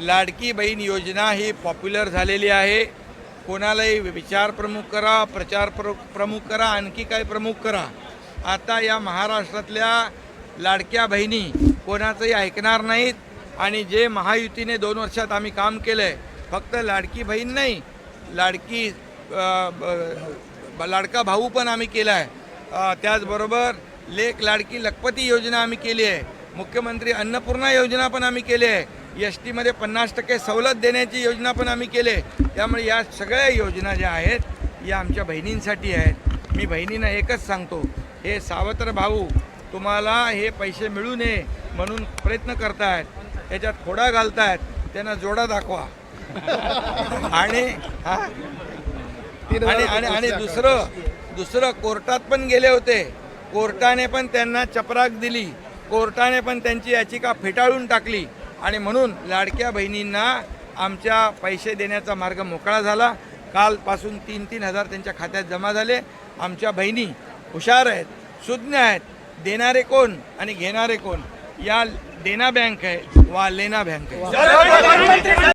लाडकी बहीण योजना ही पॉप्युलर झालेली आहे. कोणालाही विचार प्रमुख करा प्रचार प्र प्रमुख करा आणखी काय प्रमुख करा. आता या महाराष्ट्रातल्या लाडक्या बहिणी कोणाचंही ऐकणार नाहीत आणि जे महायुतीने दोन वर्षात आम्ही काम केलं आहे फक्त लाडकी बहीण नाही लाडकी लाडका भाऊ पण आम्ही केला आहे त्याचबरोबर लेख लाडकी लखपती योजना आम्ही केली आहे. मुख्यमंत्री अन्नपूर्णा योजना पण आम्ही केली आहे. एस टीमध्ये पन्नास टक्के सवलत देण्याची योजना पण आम्ही केली आहे. त्यामुळे या सगळ्या योजना ज्या आहेत या आमच्या बहिणींसाठी आहेत. मी बहिणींना एकच सांगतो हे सावत्र भाऊ तुम्हाला हे पैसे मिळू नये म्हणून प्रयत्न करतायत. त्याच्यात खोडा घालतायत. त्यांना जोडा दाखवा. आणि हा. आणि आणि आणि दुसरं दुसरं कोर्टात पण गेले होते. कोर्टाने पण त्यांना चपराक दिली. कोर्टाने पण त्यांची याचिका फेटाळून टाकली. आणि म्हणून लाडक्या बहिणींना आमच्या पैसे देण्याचा मार्ग मोकळा झाला. कालपासून तीन तीन हजार त्यांच्या खात्यात जमा झाले. आमच्या बहिणी हुशार आहेत सुज्ञ आहेत. देणारे कोण आणि घेणारे कोण? या देना बँक आहे वा लेना बँक आहे.